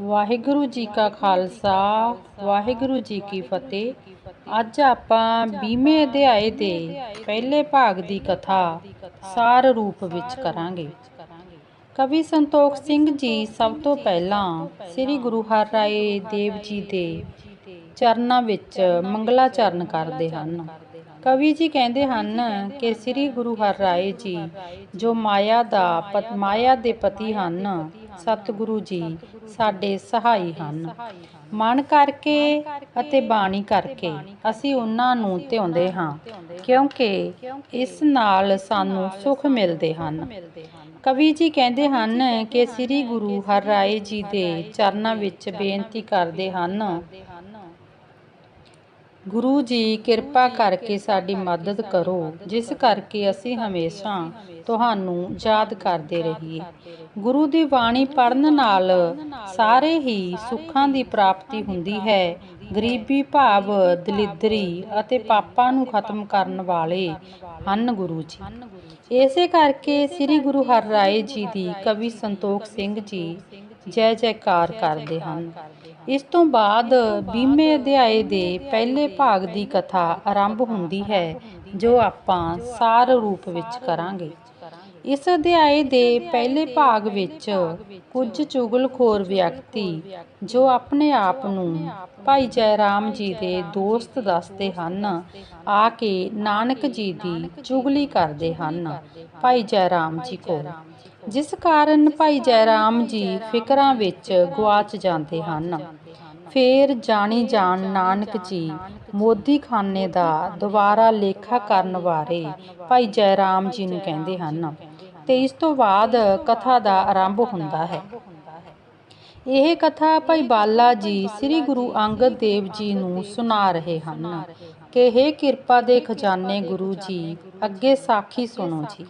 ਵਾਹਿਗੁਰੂ ਜੀ ਕਾ ਖਾਲਸਾ, ਵਾਹਿਗੁਰੂ ਜੀ ਕੀ ਫਤਿਹ। ਅੱਜ ਆਪਾਂ 20ਵੇਂ ਅਧਿਆਏ ਦੇ ਪਹਿਲੇ ਭਾਗ ਦੀ ਕਥਾ, ਸਾਰ ਰੂਪ ਵਿੱਚ ਕਰਾਂਗੇ। ਕਵੀ ਸੰਤੋਖ ਸਿੰਘ ਜੀ ਸਭ ਤੋਂ ਪਹਿਲਾਂ ਸ੍ਰੀ ਗੁਰੂ ਹਰਿਰਾਏ ਦੇਵ ਜੀ ਦੇ ਚਰਨਾਂ ਵਿੱਚ ਮੰਗਲਾਚਰਨ ਕਰਦੇ ਹਨ। ਕਵੀ ਜੀ ਕਹਿੰਦੇ ਹਨ ਕਿ ਸ੍ਰੀ ਗੁਰੂ ਹਰਿਰਾਏ ਜੀ ਜੋ ਮਾਇਆ ਦਾ ਪਤ, ਮਾਇਆ ਦੇ ਪਤੀ ਹਨ ਸਤਿਗੁਰੂ ਜੀ, ਸਾਡੇ ਸਹਾਈ ਹਨ। ਮਨ ਕਰਕੇ ਅਤੇ ਬਾਣੀ ਕਰਕੇ ਅਸੀਂ ਉਹਨਾਂ ਨੂੰ ਧਿਆਉਂਦੇ ਹਾਂ, ਕਿਉਂਕਿ ਇਸ ਨਾਲ ਸਾਨੂੰ ਸੁਖ ਮਿਲਦੇ ਹਨ। ਕਵੀ ਜੀ ਕਹਿੰਦੇ ਹਨ ਕਿ ਸ੍ਰੀ ਗੁਰੂ ਹਰਿਰਾਏ ਜੀ ਦੇ ਚਰਨਾਂ ਵਿੱਚ ਬੇਨਤੀ ਕਰਦੇ ਹਨ ਗੁਰੂ ਜੀ, ਕਿਰਪਾ ਕਰਕੇ ਸਾਡੀ ਮਦਦ ਕਰੋ, ਜਿਸ ਕਰਕੇ ਅਸੀਂ ਹਮੇਸ਼ਾ ਤੁਹਾਨੂੰ ਯਾਦ ਕਰਦੇ ਰਹੀਏ। ਗੁਰੂ ਦੀ ਬਾਣੀ ਪੜਨ ਨਾਲ ਸਾਰੇ ਹੀ ਸੁੱਖਾਂ ਦੀ ਪ੍ਰਾਪਤੀ ਹੁੰਦੀ ਹੈ। ਗਰੀਬੀ, ਭਾਵ, ਦਲਿਦਰੀ ਅਤੇ ਪਾਪਾਂ ਨੂੰ ਖਤਮ ਕਰਨ ਵਾਲੇ ਹਨ ਗੁਰੂ ਜੀ। ਇਸੇ ਕਰਕੇ ਸ੍ਰੀ ਗੁਰੂ ਹਰਿਰਾਏ ਜੀ ਦੀ ਕਵੀ ਸੰਤੋਖ ਸਿੰਘ ਜੀ ਜੈ ਜੈਕਾਰ ਕਰਦੇ ਹਨ। ਇਸ ਤੋਂ ਬਾਅਦ 20ਵੇਂ ਅਧਿਆਏ ਦੇ ਪਹਿਲੇ ਭਾਗ ਦੀ ਕਥਾ ਆਰੰਭ ਹੁੰਦੀ ਹੈ, ਜੋ ਆਪਾਂ ਸਾਰ ਰੂਪ ਵਿੱਚ ਕਰਾਂਗੇ। ਇਸ ਅਧਿਆਏ ਦੇ ਪਹਿਲੇ ਭਾਗ ਵਿੱਚ ਕੁਝ ਚੁਗਲਖੋਰ ਵਿਅਕਤੀ ਜੋ ਆਪਣੇ ਆਪ ਨੂੰ ਭਾਈ ਜੈ ਰਾਮ ਜੀ ਦੇ ਦੋਸਤ ਦੱਸਦੇ ਹਨ, ਆ ਕੇ ਨਾਨਕ ਜੀ ਦੀ ਚੁਗਲੀ ਕਰਦੇ ਹਨ ਭਾਈ ਜੈ ਰਾਮ ਜੀ ਕੋਲ। ਜਿਸ ਕਾਰਨ ਭਾਈ ਜੈ ਰਾਮ ਜੀ ਫਿਕਰਾਂ ਵਿੱਚ ਗਵਾਚ ਜਾਂਦੇ ਹਨ। ਫੇਰ ਜਾਣੀ ਜਾਣ ਨਾਨਕ ਜੀ ਮੋਦੀ ਖਾਨੇ ਦਾ ਦੁਬਾਰਾ ਲੇਖਾ ਕਰਨ ਬਾਰੇ ਭਾਈ ਜੈ ਰਾਮ ਜੀ ਨੂੰ ਕਹਿੰਦੇ ਹਨ ਤੇ ਇਸ ਤੋਂ ਬਾਅਦ ਕਥਾ ਦਾ ਆਰੰਭ ਹੁੰਦਾ ਹੈ। ਇਹ ਕਥਾ ਭਾਈ ਬਾਲਾ ਜੀ ਸ੍ਰੀ ਗੁਰੂ ਅੰਗਦ ਦੇਵ ਜੀ ਨੂੰ ਸੁਣਾ ਰਹੇ ਹਨ ਕਿ हे ਕਿਰਪਾ ਦੇ ਖਜ਼ਾਨੇ ਗੁਰੂ ਜੀ, ਅੱਗੇ ਸਾਖੀ ਸੁਣੋ ਜੀ।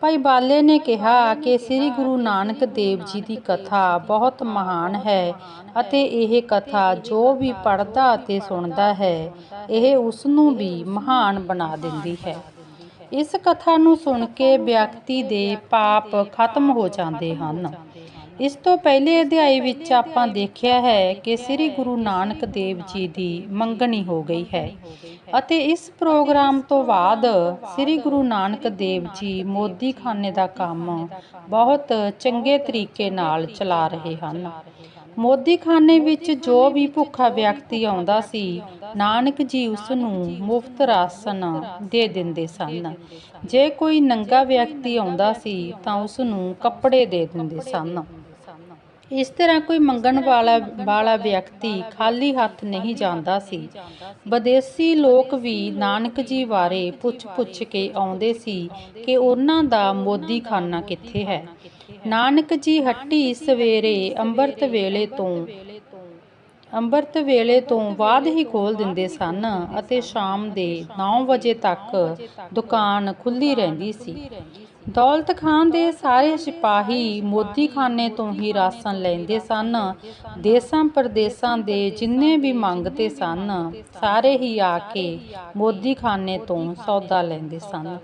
ਭਾਈ ਬਾਲੇ ਨੇ ਕਿਹਾ ਕਿ ਸ੍ਰੀ ਗੁਰੂ ਨਾਨਕ ਦੇਵ ਜੀ ਦੀ ਕਥਾ ਬਹੁਤ ਮਹਾਨ ਹੈ ਅਤੇ ਇਹ ਕਥਾ ਜੋ ਵੀ ਪੜ੍ਹਦਾ ਅਤੇ ਸੁਣਦਾ ਹੈ, ਇਹ ਉਸ ਨੂੰ ਵੀ ਮਹਾਨ ਬਣਾ ਦਿੰਦੀ ਹੈ। ਇਸ ਕਥਾ ਨੂੰ ਸੁਣ ਕੇ ਵਿਅਕਤੀ ਦੇ ਪਾਪ ਖਤਮ ਹੋ ਜਾਂਦੇ ਹਨ। ਇਸ ਤੋਂ ਪਹਿਲੇ ਅਧਿਆਇ ਵਿੱਚ ਆਪਾਂ ਦੇਖਿਆ ਹੈ ਕਿ ਸ੍ਰੀ ਗੁਰੂ ਨਾਨਕ ਦੇਵ ਜੀ ਦੀ ਮੰਗਣੀ ਹੋ ਗਈ ਹੈ ਅਤੇ ਇਸ ਪ੍ਰੋਗਰਾਮ ਤੋਂ ਬਾਅਦ ਸ੍ਰੀ ਗੁਰੂ ਨਾਨਕ ਦੇਵ ਜੀ ਮੋਦੀਖਾਨੇ ਦਾ ਕੰਮ ਬਹੁਤ ਚੰਗੇ ਤਰੀਕੇ ਨਾਲ ਚਲਾ ਰਹੇ ਹਨ। ਮੋਦੀਖਾਨੇ ਵਿੱਚ ਜੋ ਵੀ ਭੁੱਖਾ ਵਿਅਕਤੀ ਆਉਂਦਾ ਸੀ, ਨਾਨਕ ਜੀ ਉਸ ਨੂੰ ਮੁਫਤ ਰਾਸ਼ਨ ਦੇ ਦਿੰਦੇ ਸਨ। ਜੇ ਕੋਈ ਨੰਗਾ ਵਿਅਕਤੀ ਆਉਂਦਾ ਸੀ, ਤਾਂ ਉਸ ਨੂੰ ਕੱਪੜੇ ਦੇ ਦਿੰਦੇ ਸਨ। ਇਸ ਤਰ੍ਹਾਂ ਕੋਈ ਮੰਗਣ ਵਾਲਾ ਵਾਲਾ ਵਿਅਕਤੀ ਖਾਲੀ ਹੱਥ ਨਹੀਂ ਜਾਂਦਾ ਸੀ। ਵਿਦੇਸੀ ਲੋਕ ਵੀ ਨਾਨਕ ਜੀ ਬਾਰੇ ਪੁੱਛ-ਪੁੱਛ ਕੇ ਆਉਂਦੇ ਸੀ ਕਿ ਉਹਨਾਂ ਦਾ ਮੋਦੀਖਾਨਾ ਕਿੱਥੇ ਹੈ। ਨਾਨਕ ਜੀ ਹੱਟੀ ਸਵੇਰੇ ਅੰਮ੍ਰਿਤ ਵੇਲੇ ਤੋਂ। ਅੰਮ੍ਰਿਤ ਵੇਲੇ ਤੋਂ ਬਾਅਦ ਹੀ ਖੋਲ ਦਿੰਦੇ ਸਨ ਅਤੇ ਸ਼ਾਮ ਦੇ 9 ਵਜੇ ਤੱਕ ਦੁਕਾਨ ਖੁੱਲੀ ਰਹਿੰਦੀ ਸੀ। ਦੌਲਤ ਖਾਨ ਦੇ ਸਾਰੇ ਸਿਪਾਹੀ ਮੋਦੀਖਾਨੇ ਤੋਂ ਹੀ ਰਾਸ਼ਨ ਲੈਂਦੇ ਸਨ। ਦੇਸਾਂ ਪ੍ਰਦੇਸਾਂ ਦੇ ਜਿੰਨੇ ਵੀ ਮੰਗਤੇ ਸਨ, ਸਾਰੇ ਹੀ ਆ ਕੇ ਮੋਦੀਖਾਨੇ ਤੋਂ ਸੌਦਾ ਲੈਂਦੇ ਸਨ।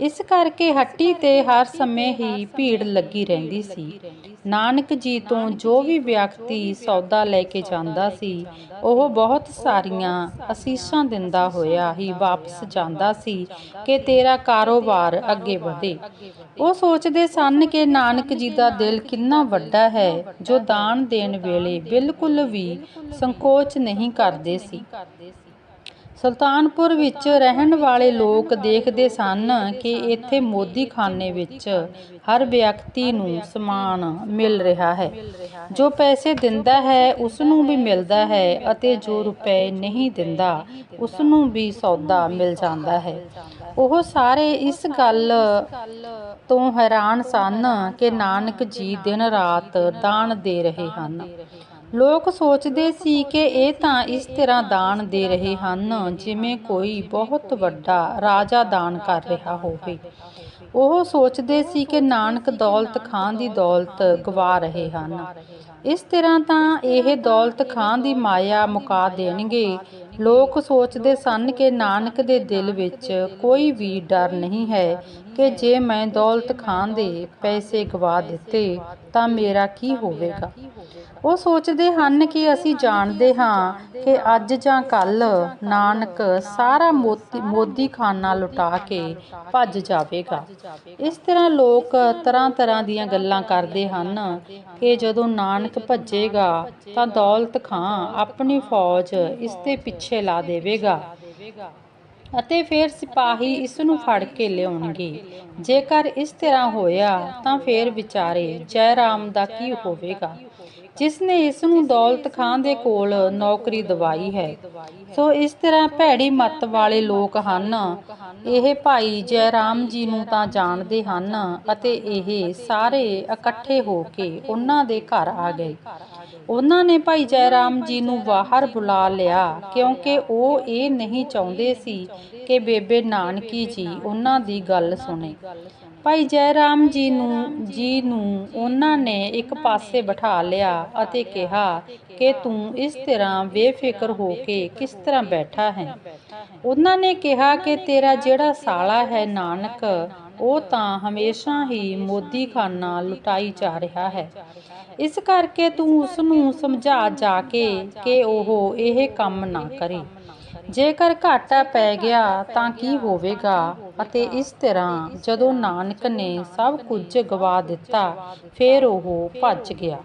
ਇਸ ਕਰਕੇ ਹੱਟੀ ਤੇ ਹਰ ਸਮੇਂ ਹੀ ਭੀੜ ਲੱਗੀ ਰਹਿੰਦੀ ਸੀ। ਨਾਨਕ ਜੀ ਤੋਂ ਜੋ ਵੀ ਵਿਅਕਤੀ ਸੌਦਾ ਲੈ ਕੇ ਜਾਂਦਾ ਸੀ, ਉਹ ਬਹੁਤ ਸਾਰੀਆਂ ਅਸੀਸਾਂ ਦਿੰਦਾ ਹੋਇਆ ਹੀ ਵਾਪਸ ਜਾਂਦਾ ਸੀ ਕਿ ਤੇਰਾ ਕਾਰੋਬਾਰ ਅੱਗੇ ਵਧੇ। ਉਹ ਸੋਚਦੇ ਸਨ ਕਿ ਨਾਨਕ ਜੀ ਦਾ ਦਿਲ ਕਿੰਨਾ ਵੱਡਾ ਹੈ, ਜੋ ਦਾਨ ਦੇਣ ਵੇਲੇ ਬਿਲਕੁਲ ਵੀ ਸੰਕੋਚ ਨਹੀਂ ਕਰਦੇ ਸੀ। ਸੁਲਤਾਨਪੁਰ ਵਿੱਚ ਰਹਿਣ ਵਾਲੇ ਲੋਕ ਦੇਖਦੇ ਸਨ ਕਿ ਇੱਥੇ ਮੋਦੀ ਖਾਨੇ ਵਿੱਚ ਹਰ ਵਿਅਕਤੀ ਨੂੰ ਸਮਾਨ ਮਿਲ ਰਿਹਾ ਹੈ। ਜੋ ਪੈਸੇ ਦਿੰਦਾ ਹੈ ਉਸ ਨੂੰ ਵੀ ਮਿਲਦਾ ਹੈ ਅਤੇ ਜੋ ਰੁਪਏ ਨਹੀਂ ਦਿੰਦਾ ਉਸ ਨੂੰ ਵੀ ਸੌਦਾ ਮਿਲ ਜਾਂਦਾ ਹੈ। ਉਹ ਸਾਰੇ ਇਸ ਗੱਲ ਤੋਂ ਹੈਰਾਨ ਸਨ ਕਿ ਨਾਨਕ ਜੀ ਦਿਨ ਰਾਤ ਦਾਨ ਦੇ ਰਹੇ ਹਨ। ਲੋਕ ਸੋਚਦੇ ਸੀ ਕਿ ਇਹ ਤਾਂ ਇਸ ਤਰ੍ਹਾਂ ਦਾਨ ਦੇ ਰਹੇ ਹਨ ਜਿਵੇਂ ਕੋਈ ਬਹੁਤ ਵੱਡਾ ਰਾਜਾ ਦਾਨ ਕਰ ਰਿਹਾ ਹੋਵੇ। ਉਹ ਸੋਚਦੇ ਸੀ ਕਿ ਨਾਨਕ ਦੌਲਤ ਖਾਨ ਦੀ ਦੌਲਤ ਗਵਾ ਰਹੇ ਹਨ। ਇਸ ਤਰ੍ਹਾਂ ਤਾਂ ਇਹ ਦੌਲਤ ਖਾਂ ਦੀ ਮਾਇਆ ਮੁਕਾ ਦੇਣਗੇ। ਲੋਕ ਸੋਚਦੇ ਸਨ ਕਿ ਨਾਨਕ ਦੇ ਦਿਲ ਵਿੱਚ ਕੋਈ ਵੀ ਡਰ ਨਹੀਂ ਹੈ ਕਿ ਜੇ ਮੈਂ ਦੌਲਤ ਖਾਂ ਦੇ ਪੈਸੇ ਗਵਾ ਦਿੱਤੇ, ਤਾਂ ਮੇਰਾ ਕੀ ਹੋਵੇਗਾ? ਉਹ ਸੋਚਦੇ ਹਨ ਕਿ ਅਸੀਂ ਜਾਣਦੇ ਹਾਂ ਕਿ ਅੱਜ ਜਾਂ ਕੱਲ ਨਾਨਕ ਸਾਰਾ ਮੋਦੀ ਖਾਨਾ ਲੁਟਾ ਕੇ ਭੱਜ ਜਾਵੇਗਾ। ਇਸ ਤਰ੍ਹਾਂ ਲੋਕ ਤਰ੍ਹਾਂ ਤਰ੍ਹਾਂ ਦੀਆਂ ਗੱਲਾਂ ਕਰਦੇ ਹਨ ਕਿ ਜਦੋਂ ਨਾਨਕ ਭੱਜੇਗਾ, ਤਾਂ ਦੌਲਤ ਖਾਂ ਆਪਣੀ ਫੌਜ ਇਸ ਦੇ ਪਿੱਛੇ ਲਾ ਦੇਵੇਗਾ। ਅਤੇ ਫਿਰ ਸਿਪਾਹੀ ਇਸ ਨੂੰ ਫੜ ਕੇ ਲਿਆਉਣਗੇ। ਜੇਕਰ ਇਸ ਤਰ੍ਹਾਂ ਹੋਇਆ, ਤਾਂ ਫਿਰ ਵਿਚਾਰੇ ਜੈ ਦਾ ਕੀ ਹੋਵੇਗਾ? ਜਿਸ ਨੇ ਇਸ ਨੂੰ ਦੌਲਤ ਖਾਂ ਦੇ ਕੋਲ ਨੌਕਰੀ ਦਵਾਈ ਹੈ, ਸੋ ਇਸ ਤਰ੍ਹਾਂ ਭੈੜੀ ਮੱਤ ਵਾਲੇ ਲੋਕ ਹਨ। ਇਹ ਭਾਈ ਜੈ ਰਾਮ ਜੀ ਨੂੰ ਤਾਂ ਜਾਣਦੇ ਹਨ ਅਤੇ ਇਹ ਸਾਰੇ ਇਕੱਠੇ ਹੋ ਕੇ ਉਹਨਾਂ ਦੇ ਘਰ ਆ ਗਏ। ਉਹਨਾਂ ਨੇ ਭਾਈ ਜੈ ਰਾਮ ਜੀ ਨੂੰ ਬਾਹਰ ਬੁਲਾ ਲਿਆ, ਕਿਉਂਕਿ ਉਹ ਇਹ ਨਹੀਂ ਚਾਹੁੰਦੇ ਸੀ ਕਿ ਬੇਬੇ ਨਾਨਕੀ ਜੀ ਉਹਨਾਂ ਦੀ ਗੱਲ ਸੁਣੇ। ਭਾਈ ਜੈ ਰਾਮ ਜੀ ਨੂੰ ਜੀ ਨੂੰ ਉਹਨਾਂ ਨੇ ਇੱਕ ਪਾਸੇ ਬਿਠਾ ਲਿਆ ਅਤੇ ਕਿਹਾ ਕਿ ਤੂੰ ਇਸ ਤਰ੍ਹਾਂ ਬੇਫਿਕਰ ਹੋ ਕੇ ਕਿਸ ਤਰ੍ਹਾਂ ਬੈਠਾ ਹੈ? ਉਹਨਾਂ ਨੇ ਕਿਹਾ ਕਿ ਤੇਰਾ ਜਿਹੜਾ ਸਾਲਾ ਹੈ ਨਾਨਕ ਉਹ ਤਾਂ ਹਮੇਸ਼ਾ ਹੀ ਮੋਦੀ ਖਾਨਾ ਲੁਟਾਈ ਜਾ ਰਿਹਾ ਹੈ। ਇਸ ਕਰਕੇ ਤੂੰ ਉਸ ਨੂੰ ਸਮਝਾ ਜਾ ਕੇ ਕਿ ਉਹ ਇਹ ਕੰਮ ਨਾ ਕਰੇ। ਜੇਕਰ ਘਾਟਾ ਪੈ ਗਿਆ ਤਾਂ ਕੀ ਹੋਵੇਗਾ? ਅਤੇ ਇਸ ਤਰ੍ਹਾਂ ਜਦੋਂ ਨਾਨਕ ਨੇ ਸਭ ਕੁਝ ਗਵਾ ਦਿੱਤਾ, ਫਿਰ ਉਹ ਭੱਜ ਗਿਆ।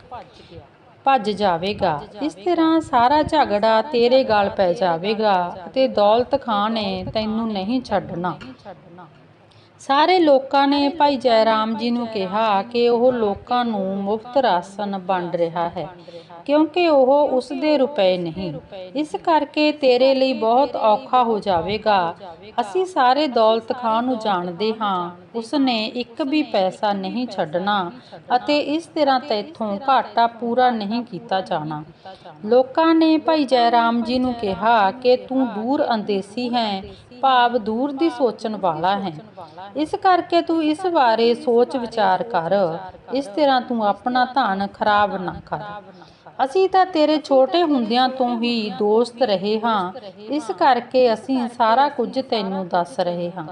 ਭੱਜ ਜਾਵੇਗਾ। ਇਸ ਤਰ੍ਹਾਂ ਸਾਰਾ ਝਗੜਾ ਤੇਰੇ ਗਲ ਪੈ ਜਾਵੇਗਾ ਅਤੇ ਦੌਲਤ ਖਾਂ ਨੇ ਤੈਨੂੰ ਨਹੀਂ ਛੱਡਣਾ। ਸਾਰੇ ਲੋਕਾਂ ਨੇ ਭਾਈ ਜੈ ਰਾਮ ਜੀ ਨੂੰ ਕਿਹਾ ਕਿ ਉਹ ਲੋਕਾਂ ਨੂੰ ਮੁਫਤ ਰਾਸ਼ਨ ਵੰਡ ਰਿਹਾ ਹੈ, ਕਿਉਂਕਿ ਉਹ ਉਸ ਦੇ ਰੁਪਏ ਨਹੀਂ। ਇਸ ਕਰਕੇ ਤੇਰੇ ਲਈ ਬਹੁਤ ਔਖਾ ਹੋ ਜਾਵੇਗਾ। ਅਸੀਂ ਸਾਰੇ ਦੌਲਤ ਖਾਂ ਨੂੰ ਜਾਣਦੇ ਹਾਂ ਉਸ ਨੇ ਇੱਕ ਵੀ ਪੈਸਾ ਨਹੀਂ ਛੱਡਣਾ ਅਤੇ ਇਸ ਤਰ੍ਹਾਂ ਤੈਥੋਂ ਘਾਟਾ ਪੂਰਾ ਨਹੀਂ ਕੀਤਾ ਜਾਣਾ। ਲੋਕਾਂ ਨੇ ਭਾਈ ਜੈ ਰਾਮ ਜੀ ਨੂੰ ਕਿਹਾ ਕਿ ਤੂੰ ਦੂਰ ਅੰਦੇਸੀ ਹੈ ਭਾਵ ਦੂਰ ਦੀ ਸੋਚਣ ਵਾਲਾ ਹੈ। ਇਸ ਕਰਕੇ ਤੂੰ ਇਸ ਬਾਰੇ ਸੋਚ ਵਿਚਾਰ ਕਰ। ਇਸ ਤਰ੍ਹਾਂ ਤੂੰ ਆਪਣਾ ਧਨ ਖਰਾਬ ਨਾ ਕਰ। ਅਸੀਂ ਤਾਂ ਤੇਰੇ ਛੋਟੇ ਹੁੰਦਿਆਂ ਤੋਂ ਹੀ ਦੋਸਤ ਰਹੇ ਹਾਂ। ਇਸ ਕਰਕੇ ਅਸੀਂ ਸਾਰਾ ਕੁਝ ਤੈਨੂੰ ਦੱਸ ਰਹੇ ਹਾਂ।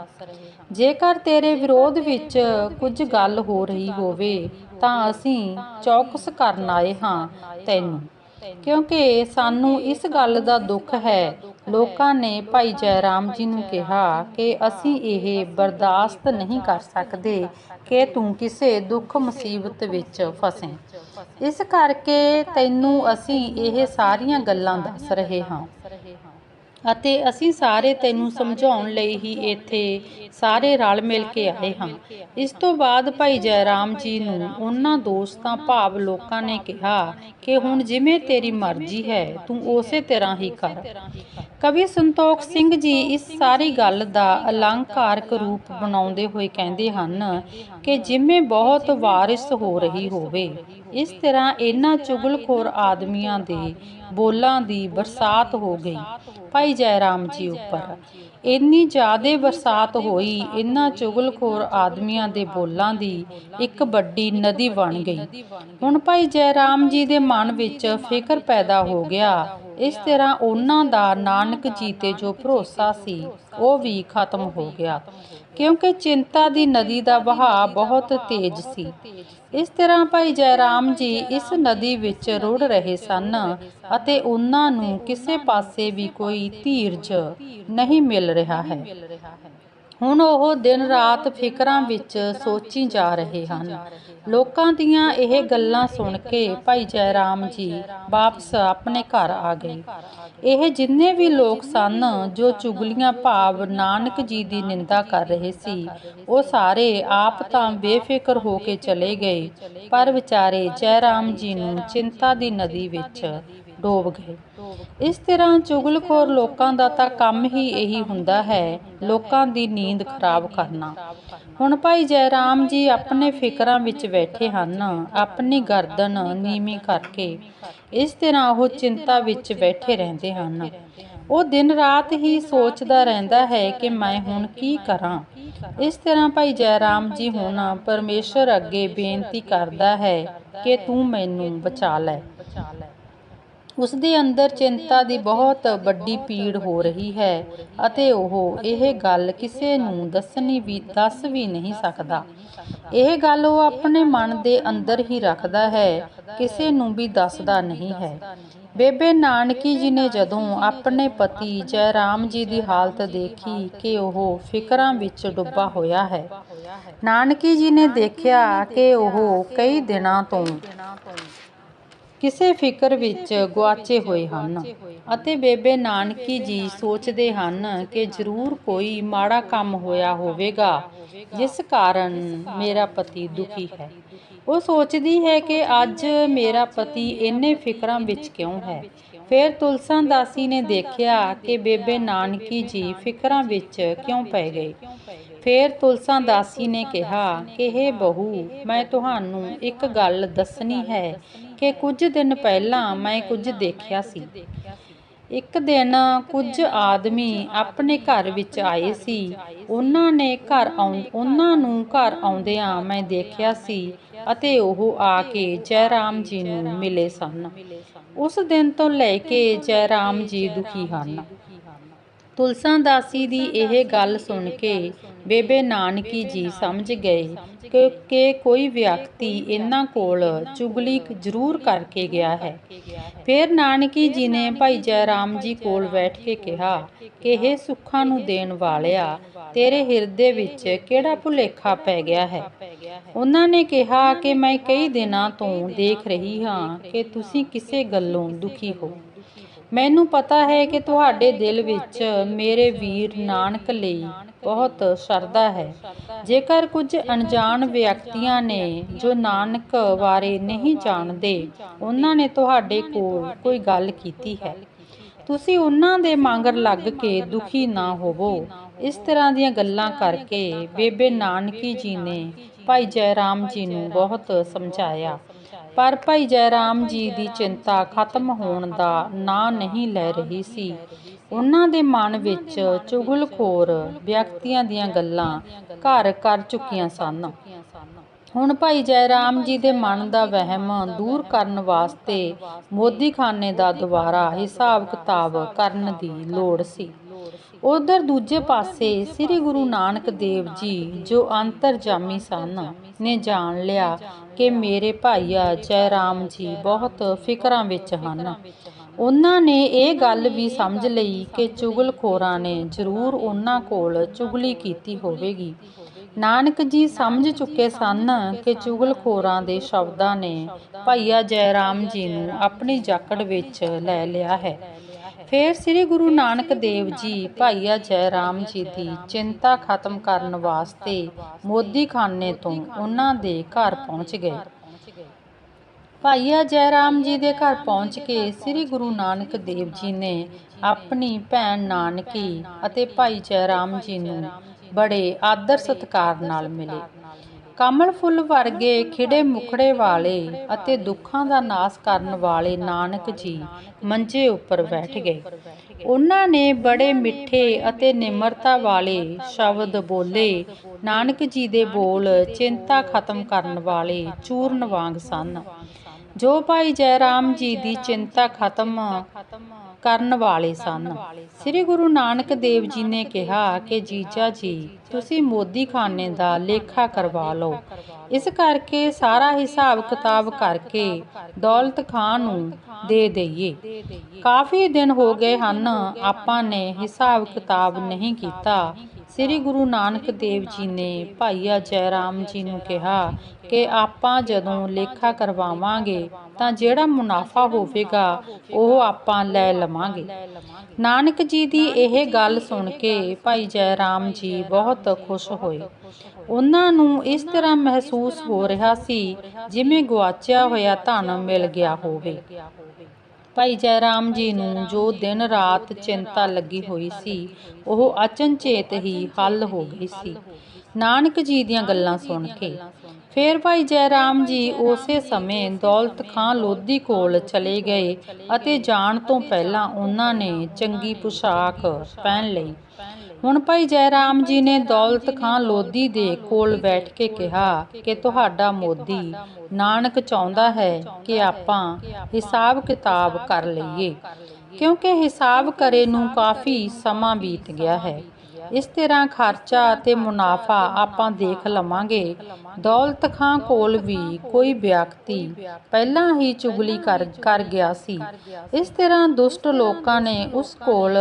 ਜੇਕਰ ਤੇਰੇ ਵਿਰੋਧ ਵਿੱਚ ਕੁਝ ਗੱਲ ਹੋ ਰਹੀ ਹੋਵੇ ਤਾਂ ਅਸੀਂ ਚੌਕਸ ਕਰਨ ਆਏ ਹਾਂ ਤੈਨੂੰ। ਕਿਉਂਕਿ ਸਾਨੂੰ ਇਸ ਗੱਲ ਦਾ ਦੁੱਖ ਹੈ। ਲੋਕਾਂ ਨੇ ਭਾਈ ਜੈ ਰਾਮ ਜੀ ਨੂੰ ਕਿਹਾ ਕਿ ਅਸੀਂ ਇਹ ਬਰਦਾਸ਼ਤ ਨਹੀਂ ਕਰ ਸਕਦੇ ਕਿ ਤੂੰ ਕਿਸੇ ਦੁੱਖ ਮੁਸੀਬਤ ਵਿੱਚ ਫਸੇ। ਇਸ ਕਰਕੇ ਤੈਨੂੰ ਅਸੀਂ ਇਹ ਸਾਰੀਆਂ ਗੱਲਾਂ ਦੱਸ ਰਹੇ ਹਾਂ। ਅਤੇ ਅਸੀਂ ਸਾਰੇ ਤੈਨੂੰ ਸਮਝਾਉਣ ਲਈ ਹੀ ਇੱਥੇ ਸਾਰੇ ਰਲ ਮਿਲ ਕੇ ਆਏ ਹਾਂ। ਇਸ ਤੋਂ ਬਾਅਦ ਭਾਈ ਜੈ ਜੀ ਨੂੰ ਉਹਨਾਂ ਦੋਸਤਾਂ, ਭਾਵ ਲੋਕਾਂ ਨੇ ਕਿਹਾ ਕਿ ਹੁਣ ਜਿਵੇਂ ਤੇਰੀ ਮਰਜ਼ੀ ਹੈ, ਤੂੰ ਉਸੇ ਤਰ੍ਹਾਂ ਹੀ ਕਰ। ਕਵੀ ਸੰਤੋਖ ਸਿੰਘ ਜੀ ਇਸ ਸਾਰੀ ਗੱਲ ਦਾ ਅਲੰਕਾਰਕ ਰੂਪ ਬਣਾਉਂਦੇ ਹੋਏ ਕਹਿੰਦੇ ਹਨ ਕਿ ਜਿਵੇਂ ਬਹੁਤ ਵਾਰਿਸ ਹੋ ਰਹੀ ਹੋਵੇ, ਇਸ ਤਰ੍ਹਾਂ ਇਹਨਾਂ ਚੁਗਲਖੋਰ ਆਦਮੀਆਂ ਦੇ ਬੋਲਾਂ ਦੀ ਬਰਸਾਤ ਹੋ ਗਈ। ਭਾਈ ਜੈ ਰਾਮ ਜੀ ਉੱਪਰ। ਇੰਨੀ ਜ਼ਿਆਦੇ ਬਰਸਾਤ ਹੋਈ ਇਹਨਾਂ ਚੁਗਲਖੋਰ ਆਦਮੀਆਂ ਦੇ ਬੋਲਾਂ ਦੀ ਇੱਕ ਵੱਡੀ ਨਦੀ ਬਣ ਗਈ। ਹੁਣ ਭਾਈ ਜੈ ਰਾਮ ਜੀ ਦੇ ਮਨ ਵਿੱਚ ਫਿਕਰ ਪੈਦਾ ਹੋ ਗਿਆ। ਇਸ ਤਰ੍ਹਾਂ ਉਹਨਾਂ ਦਾ ਨਾਨਕ ਜੀ ਤੇ ਜੋ ਭਰੋਸਾ ਸੀ, ਉਹ ਵੀ ਖਤਮ ਹੋ ਗਿਆ। ਕਿਉਂਕਿ ਚਿੰਤਾ ਦੀ ਨਦੀ ਦਾ ਵਹਾਅ ਬਹੁਤ ਤੇਜ਼ ਸੀ। ਇਸ ਤਰ੍ਹਾਂ ਭਾਈ ਜੈ ਰਾਮ ਜੀ ਇਸ ਨਦੀ ਵਿੱਚ ਰੁੜ ਰਹੇ ਸਨ ਅਤੇ ਉਹਨਾਂ ਨੂੰ ਕਿਸੇ ਪਾਸੇ ਵੀ ਕੋਈ ਧੀਰਜ ਨਹੀਂ ਮਿਲ ਰਿਹਾ ਹੈ। ਹੁਣ ਉਹ ਦਿਨ ਰਾਤ ਫਿਕਰਾਂ ਵਿੱਚ ਸੋਚੀ ਜਾ ਰਹੇ ਹਨ। ਲੋਕਾਂ ਦੀਆਂ ਇਹ ਗੱਲਾਂ ਸੁਣ ਕੇ ਭਾਈ ਜੈ ਰਾਮ ਜੀ ਵਾਪਸ ਆਪਣੇ ਘਰ ਆ ਗਏ। ਇਹ ਜਿੰਨੇ ਵੀ ਲੋਕ ਸਨ ਜੋ ਚੁਗਲੀਆਂ ਭਾਵ ਨਾਨਕ ਜੀ ਦੀ ਨਿੰਦਾ ਕਰ ਰਹੇ ਸੀ, ਉਹ ਸਾਰੇ ਆਪ ਤਾਂ ਬੇਫਿਕਰ ਹੋ ਕੇ ਚਲੇ ਗਏ। ਪਰ ਵਿਚਾਰੇ ਜੈ ਰਾਮ ਜੀ ਨੂੰ ਚਿੰਤਾ ਦੀ ਨਦੀ ਵਿੱਚ ਡੋਬ ਗਏ। ਇਸ ਤਰ੍ਹਾਂ ਚੁਗਲਖੋਰ ਲੋਕਾਂ ਦਾ ਤਾਂ ਕੰਮ ਹੀ ਇਹੀ ਹੁੰਦਾ ਹੈ, ਲੋਕਾਂ ਦੀ ਨੀਂਦ ਖਰਾਬ ਕਰਨਾ। ਹੁਣ ਭਾਈ ਜੈ ਰਾਮ ਜੀ ਆਪਣੇ ਫਿਕਰਾਂ ਵਿੱਚ ਬੈਠੇ ਹਨ, ਆਪਣੀ ਗਰਦਨ ਨੀਵੀਂ ਕਰਕੇ। ਇਸ ਤਰ੍ਹਾਂ ਉਹ ਚਿੰਤਾ ਵਿੱਚ ਬੈਠੇ ਰਹਿੰਦੇ ਹਨ। ਉਹ ਦਿਨ ਰਾਤ ਹੀ ਸੋਚਦਾ ਰਹਿੰਦਾ ਹੈ ਕਿ ਮੈਂ ਹੁਣ ਕੀ ਕਰਾਂ। ਇਸ ਤਰ੍ਹਾਂ ਭਾਈ ਜੈ ਰਾਮ ਜੀ ਹੁਣ ਪਰਮੇਸ਼ਰ ਅੱਗੇ ਬੇਨਤੀ ਕਰਦਾ ਹੈ ਕਿ ਤੂੰ ਮੈਨੂੰ ਬਚਾ ਲੈ। ਉਸ ਦੇ ਅੰਦਰ ਚਿੰਤਾ ਦੀ ਬਹੁਤ ਵੱਡੀ ਪੀੜ ਹੋ ਰਹੀ ਹੈ ਅਤੇ ਉਹ ਇਹ ਗੱਲ ਕਿਸੇ ਨੂੰ ਦੱਸਣੀ ਵੀ, ਦੱਸ ਵੀ ਨਹੀਂ ਸਕਦਾ। ਇਹ ਗੱਲ ਉਹ ਆਪਣੇ ਮਨ ਦੇ ਅੰਦਰ ਹੀ ਰੱਖਦਾ ਹੈ, ਕਿਸੇ ਨੂੰ ਵੀ ਦੱਸਦਾ ਨਹੀਂ ਹੈ। ਬੇਬੇ ਨਾਨਕੀ ਜੀ ਨੇ ਜਦੋਂ ਆਪਣੇ ਪਤੀ ਜੈ ਰਾਮ ਜੀ ਦੀ ਹਾਲਤ ਦੇਖੀ ਕਿ ਉਹ ਫਿਕਰਾਂ ਵਿੱਚ ਡੁੱਬਾ ਹੋਇਆ ਹੈ, ਨਾਨਕੀ ਜੀ ਨੇ ਦੇਖਿਆ ਕਿ ਉਹ ਕਈ ਦਿਨਾਂ ਤੋਂ ਕਿਸੇ ਫਿਕਰ ਵਿੱਚ ਗੁਆਚੇ ਹੋਏ ਹਨ ਅਤੇ ਬੇਬੇ ਨਾਨਕੀ ਜੀ ਸੋਚਦੇ ਹਨ ਕਿ ਜ਼ਰੂਰ ਕੋਈ ਮਾੜਾ ਕੰਮ ਹੋਇਆ ਹੋਵੇਗਾ, ਜਿਸ ਕਾਰਨ ਮੇਰਾ ਪਤੀ ਦੁਖੀ ਹੈ। ਉਹ ਸੋਚਦੀ ਹੈ ਕਿ ਅੱਜ ਮੇਰਾ ਪਤੀ ਇੰਨੇ ਫਿਕਰਾਂ ਵਿੱਚ ਕਿਉਂ ਹੈ? ਫਿਰ ਤੁਲਸਾ ਦਾਸੀ ਨੇ ਦੇਖਿਆ ਕਿ ਬੇਬੇ ਨਾਨਕੀ ਜੀ ਫਿਕਰਾਂ ਵਿੱਚ ਕਿਉਂ ਪੈ ਗਏ। ਫਿਰ ਤੁਲਸਾ ਦਾਸੀ ਨੇ ਕਿਹਾ ਕਿ ਇਹ ਬਹੂ, ਮੈਂ ਤੁਹਾਨੂੰ ਇੱਕ ਗੱਲ ਦੱਸਣੀ ਹੈ ਕਿ ਕੁਝ ਦਿਨ ਪਹਿਲਾਂ ਮੈਂ ਕੁਝ ਦੇਖਿਆ ਸੀ। ਇੱਕ ਦਿਨ ਕੁਝ ਆਦਮੀ ਆਪਣੇ ਘਰ ਵਿੱਚ ਆਏ ਸੀ। ਉਹਨਾਂ ਨੇ ਘਰ ਆਉਂ, ਉਹਨਾਂ ਨੂੰ ਘਰ ਆਉਂਦਿਆਂ ਮੈਂ ਦੇਖਿਆ ਸੀ ਅਤੇ ਉਹ ਆ ਕੇ ਜੈ ਰਾਮ ਜੀ ਨੂੰ ਮਿਲੇ ਸਨ। ਉਸ ਦਿਨ ਤੋਂ ਲੈ ਕੇ ਜੈ ਰਾਮ ਜੀ ਦੁਖੀ ਹਨ। ਤੁਲਸਾ ਦਾਸੀ ਦੀ ਇਹ ਗੱਲ ਸੁਣ ਕੇ ਬੇਬੇ ਨਾਨਕੀ ਜੀ ਸਮਝ ਗਏ ਕਿ ਕੋਈ ਵਿਅਕਤੀ ਇਹਨਾਂ ਕੋਲ ਚੁਗਲੀ ਜ਼ਰੂਰ ਕਰਕੇ ਗਿਆ ਹੈ। ਫਿਰ ਨਾਨਕੀ ਜੀ ਨੇ ਭਾਈ ਜੈ ਜੀ ਕੋਲ ਬੈਠ ਕੇ ਕਿਹਾ ਕਿ ਇਹ ਸੁੱਖਾਂ ਨੂੰ ਦੇਣ ਵਾਲਿਆ ਤੇਰੇ ਹਿਰਦੇ ਵਿੱਚ ਕਿਹੜਾ ਭੁਲੇਖਾ ਪੈ ਗਿਆ ਹੈ? ਉਹਨਾਂ ਨੇ ਕਿਹਾ ਕਿ ਮੈਂ ਕਈ ਦਿਨਾਂ ਤੋਂ ਦੇਖ ਰਹੀ ਹਾਂ ਕਿ ਤੁਸੀਂ ਕਿਸੇ ਗੱਲੋਂ ਦੁਖੀ ਹੋ। ਮੈਨੂੰ ਪਤਾ ਹੈ ਕਿ ਤੁਹਾਡੇ ਦਿਲ ਵਿੱਚ ਮੇਰੇ ਵੀਰ ਨਾਨਕ ਲਈ ਬਹੁਤ ਸ਼ਰਧਾ ਹੈ। ਜੇਕਰ ਕੁਝ ਅਣਜਾਣ ਵਿਅਕਤੀਆਂ ਨੇ ਜੋ ਨਾਨਕ ਬਾਰੇ ਨਹੀਂ ਜਾਣਦੇ, ਉਹਨਾਂ ਨੇ ਤੁਹਾਡੇ ਕੋਲ ਕੋਈ ਗੱਲ ਕੀਤੀ ਹੈ। ਤੁਸੀਂ ਉਹਨਾਂ ਦੇ ਮੰਗਰ ਲੱਗ ਕੇ ਦੁਖੀ ਨਾ ਹੋਵੋ। ਇਸ ਤਰ੍ਹਾਂ ਦੀਆਂ ਗੱਲਾਂ ਕਰਕੇ ਬੇਬੇ ਨਾਨਕੀ ਜੀ ਨੇ ਭਾਈ ਜੈ ਰਾਮ ਜੀ ਨੂੰ ਬਹੁਤ ਸਮਝਾਇਆ। ਪਰ ਭਾਈ ਜੈ ਰਾਮ ਜੀ ਦੀ ਚਿੰਤਾ ਖਤਮ ਹੋਣ ਦਾ ਨਾਂ ਨਹੀਂ ਲੈ ਰਹੀ ਸੀ। ਉਹਨਾਂ ਦੇ ਮਨ ਵਿੱਚ ਚੁਗਲਖੋਰ ਵਿਅਕਤੀਆਂ ਦੀਆਂ ਗੱਲਾਂ ਘਰ ਕਰ ਚੁੱਕੀਆਂ ਸਨ। ਹੁਣ ਭਾਈ ਜੈ ਜੀ ਦੇ ਮਨ ਦਾ ਵਹਿਮ ਦੂਰ ਕਰਨ ਵਾਸਤੇ ਮੋਦੀਖਾਨੇ ਦਾ ਦੁਬਾਰਾ ਹਿਸਾਬ ਕਿਤਾਬ ਕਰਨ ਦੀ ਲੋੜ ਸੀ। ਉਧਰ ਦੂਜੇ ਪਾਸੇ ਸ੍ਰੀ ਗੁਰੂ ਨਾਨਕ ਦੇਵ ਜੀ ਜੋ ਅੰਤਰਜਾਮੀ ਸਨ, ਨੇ ਜਾਣ ਲਿਆ ਕਿ ਮੇਰੇ ਭਾਈਆ ਜੈ ਰਾਮ ਜੀ ਬਹੁਤ ਫਿਕਰਾਂ ਵਿੱਚ ਹਨ। ਉਹਨਾਂ ਨੇ ਇਹ ਗੱਲ ਵੀ ਸਮਝ ਲਈ ਕਿ ਚੁਗਲਖੋਰਾਂ ਨੇ ਜ਼ਰੂਰ ਉਹਨਾਂ ਕੋਲ ਚੁਗਲੀ ਕੀਤੀ ਹੋਵੇਗੀ। ਨਾਨਕ ਜੀ ਸਮਝ ਚੁੱਕੇ ਸਨ ਕਿ ਚੁਗਲਖੋਰਾਂ ਦੇ ਸ਼ਬਦਾਂ ਨੇ ਭਾਈਆ ਜੈ ਰਾਮ ਜੀ ਨੂੰ ਆਪਣੀ ਜਾਕੜ ਵਿੱਚ ਲੈ ਲਿਆ ਹੈ। ਫਿਰ ਸ੍ਰੀ ਗੁਰੂ ਨਾਨਕ ਦੇਵ ਜੀ ਭਾਈਆ ਜੈ ਰਾਮ ਜੀ ਦੀ ਚਿੰਤਾ ਖਤਮ ਕਰਨ ਵਾਸਤੇ ਮੋਦੀਖਾਨੇ ਤੋਂ ਉਹਨਾਂ ਦੇ ਘਰ ਪਹੁੰਚ ਗਏ। ਭਾਈਆ ਜੈ ਰਾਮ ਜੀ ਦੇ ਘਰ ਪਹੁੰਚ ਕੇ ਸ੍ਰੀ ਗੁਰੂ ਨਾਨਕ ਦੇਵ ਜੀ ਨੇ ਆਪਣੀ ਭੈਣ ਨਾਨਕੀ ਅਤੇ ਭਾਈ ਜੈ ਰਾਮ ਜੀ ਨੂੰ ਬੜੇ ਆਦਰ ਸਤਿਕਾਰ ਨਾਲ ਮਿਲੇ। ਕਮਲ ਫੁੱਲ ਵਰਗੇ ਖਿੜੇ ਮੁਖੜੇ ਵਾਲੇ ਅਤੇ ਦੁੱਖਾਂ ਦਾ ਨਾਸ ਕਰਨ ਵਾਲੇ ਨਾਨਕ ਜੀ ਮੰਜੇ ਉੱਪਰ ਬੈਠ ਗਏ। ਉਹਨਾਂ ਨੇ ਬੜੇ ਮਿੱਠੇ ਅਤੇ ਨਿਮਰਤਾ ਵਾਲੇ ਸ਼ਬਦ ਬੋਲੇ। ਨਾਨਕ ਜੀ ਦੇ ਬੋਲ ਚਿੰਤਾ ਖਤਮ ਕਰਨ ਵਾਲੇ ਚੂਰਨ ਵਾਂਗ ਸਨ। ਜੋ ਭਾਈ ਜੈ ਰਾਮ ਜੀ ਦੀ ਚਿੰਤਾ ਖਤਮ ਕਰਨ ਵਾਲੇ ਸਨ। ਸ੍ਰੀ ਗੁਰੂ ਨਾਨਕ ਦੇਵ ਜੀ ਨੇ ਕਿਹਾ ਕਿ, ਜੀਜਾ ਜੀ, ਤੁਸੀਂ ਮੋਦੀਖਾਨੇ ਦਾ ਲੇਖਾ ਕਰਵਾ ਲਓ। ਇਸ ਕਰਕੇ ਸਾਰਾ ਹਿਸਾਬ ਕਿਤਾਬ ਕਰਕੇ ਦੌਲਤ ਖਾਨ ਨੂੰ ਦੇ ਦਈਏ। ਕਾਫੀ ਦਿਨ ਹੋ ਗਏ ਹਨ, ਆਪਾਂ ਨੇ ਹਿਸਾਬ ਕਿਤਾਬ ਨਹੀਂ ਕੀਤਾ। ਸ੍ਰੀ ਗੁਰੂ ਨਾਨਕ ਦੇਵ ਜੀ ਨੇ ਭਾਈਆ ਜੈ ਰਾਮ ਜੀ ਨੂੰ ਕਿਹਾ ਕਿ ਆਪਾਂ ਜਦੋਂ ਲੇਖਾ ਕਰਵਾਵਾਂਗੇ ਤਾਂ ਜਿਹੜਾ ਮੁਨਾਫਾ ਹੋਵੇਗਾ, ਉਹ ਆਪਾਂ ਲੈ ਲਵਾਂਗੇ। ਨਾਨਕ ਜੀ ਦੀ ਇਹ ਗੱਲ ਸੁਣ ਕੇ ਭਾਈ ਜੈ ਰਾਮ ਜੀ ਬਹੁਤ ਖੁਸ਼ ਹੋਏ। ਉਹਨਾਂ ਨੂੰ ਇਸ ਤਰ੍ਹਾਂ ਮਹਿਸੂਸ ਹੋ ਰਿਹਾ ਸੀ ਜਿਵੇਂ ਗਵਾਚਿਆ ਹੋਇਆ ਧਨ ਮਿਲ ਗਿਆ ਹੋਵੇ। ਭਾਈ ਜੈ ਰਾਮ ਜੀ ਨੂੰ ਜੋ ਦਿਨ ਰਾਤ ਚਿੰਤਾ ਲੱਗੀ ਹੋਈ ਸੀ, ਉਹ ਅਚਨਚੇਤ ਹੀ ਹੱਲ ਹੋ ਗਈ ਸੀ। ਨਾਨਕ ਜੀ ਦੀਆਂ ਗੱਲਾਂ ਸੁਣ ਕੇ ਫਿਰ ਭਾਈ ਜੈ ਰਾਮ ਜੀ ਉਸੇ ਸਮੇਂ ਦੌਲਤ ਖਾਂ ਲੋਧੀ ਕੋਲ ਚਲੇ ਗਏ ਅਤੇ ਜਾਣ ਤੋਂ ਪਹਿਲਾਂ ਉਹਨਾਂ ਨੇ ਚੰਗੀ ਪੁਸ਼ਾਕ ਪਹਿਨ ਲਈ। ਹੁਣ ਭਾਈ ਜੈ ਰਾਮ ਜੀ ਨੇ ਦੌਲਤ ਖਾਂ ਲੋਧੀ ਦੇ ਕੋਲ ਬੈਠ ਕੇ ਕਿਹਾ ਕਿ ਤੁਹਾਡਾ ਮੋਦੀ ਨਾਨਕ ਚਾਹੁੰਦਾ ਹੈ ਕਿ ਆਪਾਂ ਹਿਸਾਬ ਕਿਤਾਬ ਕਰ ਲਈਏ। ਕਿਉਂਕਿ ਹਿਸਾਬ ਕਰੇ ਨੂੰ ਕਾਫੀ ਸਮਾਂ ਬੀਤ ਗਿਆ ਹੈ। ਇਸ ਤਰ੍ਹਾਂ ਖਰਚਾ ਅਤੇ ਮੁਨਾਫਾ ਆਪਾਂ ਦੇਖ ਲਵਾਂਗੇ। ਦੌਲਤ ਖਾਂ ਕੋਲ ਵੀ ਕੋਈ ਵਿਅਕਤੀ ਪਹਿਲਾਂ ਹੀ ਚੁਗਲੀ ਕਰ ਕਰ ਗਿਆ ਸੀ। ਇਸ ਤਰ੍ਹਾਂ ਦੁਸ਼ਟ ਲੋਕਾਂ ਨੇ ਉਸ ਕੋਲ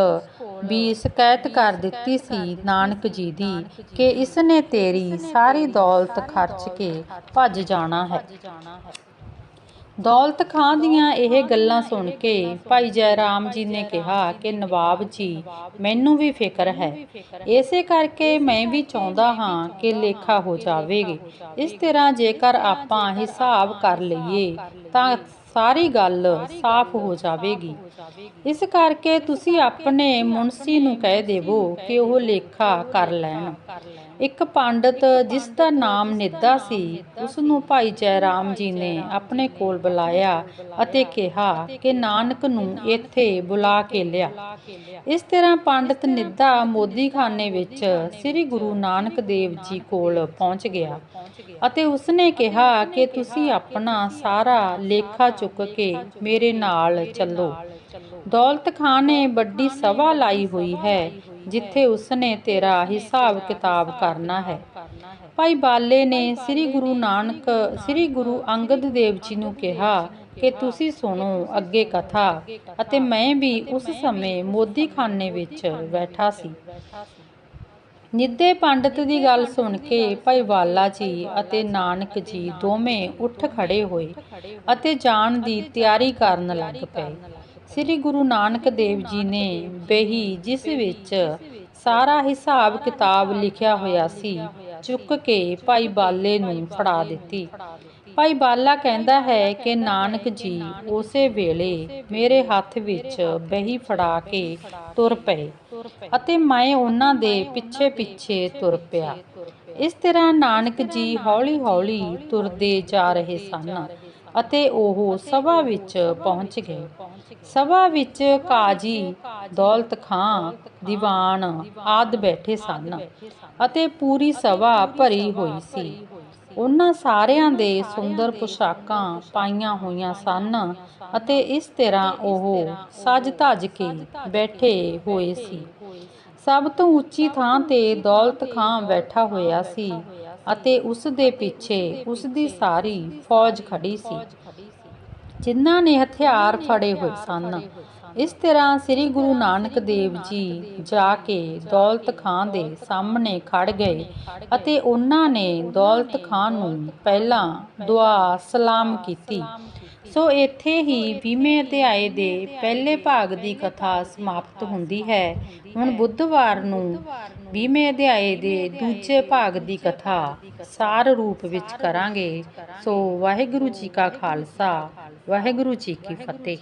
ਵੀ ਸ਼ਿਕਾਇਤ ਕਰ ਦਿੱਤੀ ਸੀ, ਨਾਨਕ ਜੀ ਦੀ, ਕਿ ਇਸ ਨੇ ਤੇਰੀ ਸਾਰੀ ਦੌਲਤ ਖਰਚ ਕੇ ਭੱਜ ਜਾਣਾ ਹੈ। ਦੌਲਤ ਖਾਂ ਦੀਆਂ ਇਹ ਗੱਲਾਂ ਸੁਣ ਕੇ ਭਾਈ ਜੈ ਰਾਮ ਜੀ ਨੇ ਕਿਹਾ ਕਿ ਨਵਾਬ ਜੀ, ਮੈਨੂੰ ਵੀ ਫਿਕਰ ਹੈ। ਇਸੇ ਕਰਕੇ ਮੈਂ ਵੀ ਚਾਹੁੰਦਾ ਹਾਂ ਕਿ ਲੇਖਾ ਹੋ ਜਾਵੇਗੀ। ਇਸ ਤਰ੍ਹਾਂ ਜੇਕਰ ਆਪਾਂ ਹਿਸਾਬ ਕਰ ਲਈਏ ਤਾਂ ਸਾਰੀ ਗੱਲ ਸਾਫ਼ ਹੋ ਜਾਵੇਗੀ। ਇਸ ਕਰਕੇ ਤੁਸੀਂ ਆਪਣੇ ਮੁਨਸੀ ਨੂੰ ਕਹਿ ਦੇਵੋ ਕਿ ਉਹ ਲੇਖਾ ਕਰ ਲੈਣ। ਇੱਕ ਪੰਡਤ ਜਿਸ ਦਾ ਨਾਮ ਨਿੱਧਾ ਸੀ ਉਸ ਨੂੰ ਭਾਈ ਜੈ ਰਾਮ ਜੀ ਨੇ ਆਪਣੇ ਕੋਲ ਬੁਲਾਇਆ ਅਤੇ ਕਿਹਾ ਕਿ ਨਾਨਕ ਨੂੰ ਇੱਥੇ ਬੁਲਾ ਕੇ ਲਿਆ। ਇਸ ਤਰ੍ਹਾਂ ਪੰਡਤ ਨਿੱਧਾ ਮੋਦੀਖਾਨੇ ਵਿੱਚ ਸ੍ਰੀ ਗੁਰੂ ਨਾਨਕ ਦੇਵ ਜੀ ਕੋਲ ਪਹੁੰਚ ਗਿਆ ਅਤੇ ਉਸਨੇ ਕਿਹਾ ਕਿ ਤੁਸੀਂ ਆਪਣਾ ਸਾਰਾ ਲੇਖਾ ਚੁੱਕ ਕੇ ਮੇਰੇ ਨਾਲ ਚੱਲੋ। ਦੌਲਤ ਖਾਨ ਨੇ ਵੱਡੀ ਸਭਾ ਲਾਈ ਹੋਈ ਹੈ। ਜਿੱਥੇ ਉਸਨੇ ਤੇਰਾ ਹਿਸਾਬ ਕਿਤਾਬ ਕਰਨਾ ਹੈ। ਭਾਈ ਬਾਲੇ ਨੇ ਸ੍ਰੀ ਗੁਰੂ ਨਾਨਕ, ਸ੍ਰੀ ਗੁਰੂ ਅੰਗਦ ਦੇਵ ਜੀ ਨੂੰ ਕਿਹਾ ਕਿ ਤੁਸੀਂ ਸੁਣੋ ਅੱਗੇ ਕਥਾ ਅਤੇ ਮੈਂ ਵੀ ਉਸ ਸਮੇਂ ਮੋਦੀਖਾਨੇ ਵਿੱਚ ਬੈਠਾ ਸੀ। ਨਿੱਦੇ ਪੰਡਤ ਦੀ ਗੱਲ ਸੁਣ ਕੇ ਭਾਈ ਵਾਲਾ ਜੀ ਅਤੇ ਨਾਨਕ ਜੀ ਦੋਵੇਂ ਉੱਠ ਖੜੇ ਹੋਏ ਅਤੇ ਜਾਣ ਦੀ ਤਿਆਰੀ ਕਰਨ ਲੱਗ ਪਏ। ਸ੍ਰੀ ਗੁਰੂ ਨਾਨਕ ਦੇਵ ਜੀ ਨੇ ਬਹੀ, ਜਿਸ ਵਿੱਚ ਸਾਰਾ ਹਿਸਾਬ ਕਿਤਾਬ ਲਿਖਿਆ ਹੋਇਆ ਸੀ, ਚੁੱਕ ਕੇ ਭਾਈ ਬਾਲੇ ਨੂੰ ਫੜਾ ਦਿੱਤੀ। ਭਾਈ ਬਾਲਾ ਕਹਿੰਦਾ ਹੈ ਕਿ ਨਾਨਕ ਜੀ, ਉਸੇ ਵੇਲੇ ਮੇਰੇ ਹੱਥ ਵਿੱਚ ਬਹੀ ਫੜਾ ਕੇ ਤੁਰ ਪਏ ਅਤੇ ਮੈਂ ਉਹਨਾਂ ਦੇ ਪਿੱਛੇ ਪਿੱਛੇ ਤੁਰ ਪਿਆ। ਇਸ ਤਰ੍ਹਾਂ ਨਾਨਕ ਜੀ ਹੌਲੀ-ਹੌਲੀ ਤੁਰਦੇ ਜਾ ਰਹੇ ਸਨ। ਅਤੇ ਉਹ ਸਭਾ ਵਿੱਚ ਪਹੁੰਚ ਗਏ। ਸਭਾ ਵਿੱਚ ਕਾਜੀ, ਦੌਲਤ ਖਾਂ, ਦੀਵਾਨ ਆਦ ਬੈਠੇ ਸਨ ਅਤੇ ਪੂਰੀ ਸਭਾ ਭਰੀ ਹੋਈ ਸੀ। ਉਹਨਾਂ ਸਾਰਿਆਂ ਦੇ ਸੁੰਦਰ ਪੁਸ਼ਾਕਾਂ ਪਾਈਆਂ ਹੋਈਆਂ ਸਨ ਅਤੇ ਇਸ ਤਰ੍ਹਾਂ ਉਹ ਸਜ ਧਜ ਕੇ ਬੈਠੇ ਹੋਏ ਸੀ। ਸਭ ਤੋਂ ਉੱਚੀ ਥਾਂ ਤੇ ਦੌਲਤ ਖਾਂ ਬੈਠਾ ਹੋਇਆ ਸੀ। ਅਤੇ ਉਸ ਦੇ ਪਿੱਛੇ ਉਸ ਦੀ ਸਾਰੀ ਫੌਜ ਖੜੀ ਸੀ। ਜਿਨ੍ਹਾਂ ਨੇ ਹਥਿਆਰ ਫੜੇ ਹੋਏ ਸਨ। ਇਸ ਤਰ੍ਹਾਂ ਸ੍ਰੀ ਗੁਰੂ ਨਾਨਕ ਦੇਵ ਜੀ ਜਾ ਕੇ ਦੌਲਤ ਖਾਂ ਦੇ ਸਾਹਮਣੇ ਖੜ ਗਏ ਅਤੇ ਉਹਨਾਂ ਨੇ ਦੌਲਤ ਖਾਂ ਨੂੰ ਪਹਿਲਾਂ ਦੁਆ ਸਲਾਮ ਕੀਤੀ। ਸੋ ਇੱਥੇ ਹੀ 20ਵੇਂ ਅਧਿਆਏ ਦੇ ਪਹਿਲੇ ਭਾਗ ਦੀ ਕਥਾ ਸਮਾਪਤ ਹੁੰਦੀ ਹੈ। ਹੁਣ ਬੁੱਧਵਾਰ ਨੂੰ 20ਵੇਂ ਅਧਿਆਏ ਦੇ ਦੂਜੇ ਭਾਗ ਦੀ ਕਥਾ ਸਾਰ ਰੂਪ ਵਿੱਚ ਕਰਾਂਗੇ। ਸੋ ਵਾਹਿਗੁਰੂ ਜੀ ਕਾ ਖਾਲਸਾ, ਵਾਹਿਗੁਰੂ ਜੀ ਕੀ ਫਤਿਹ।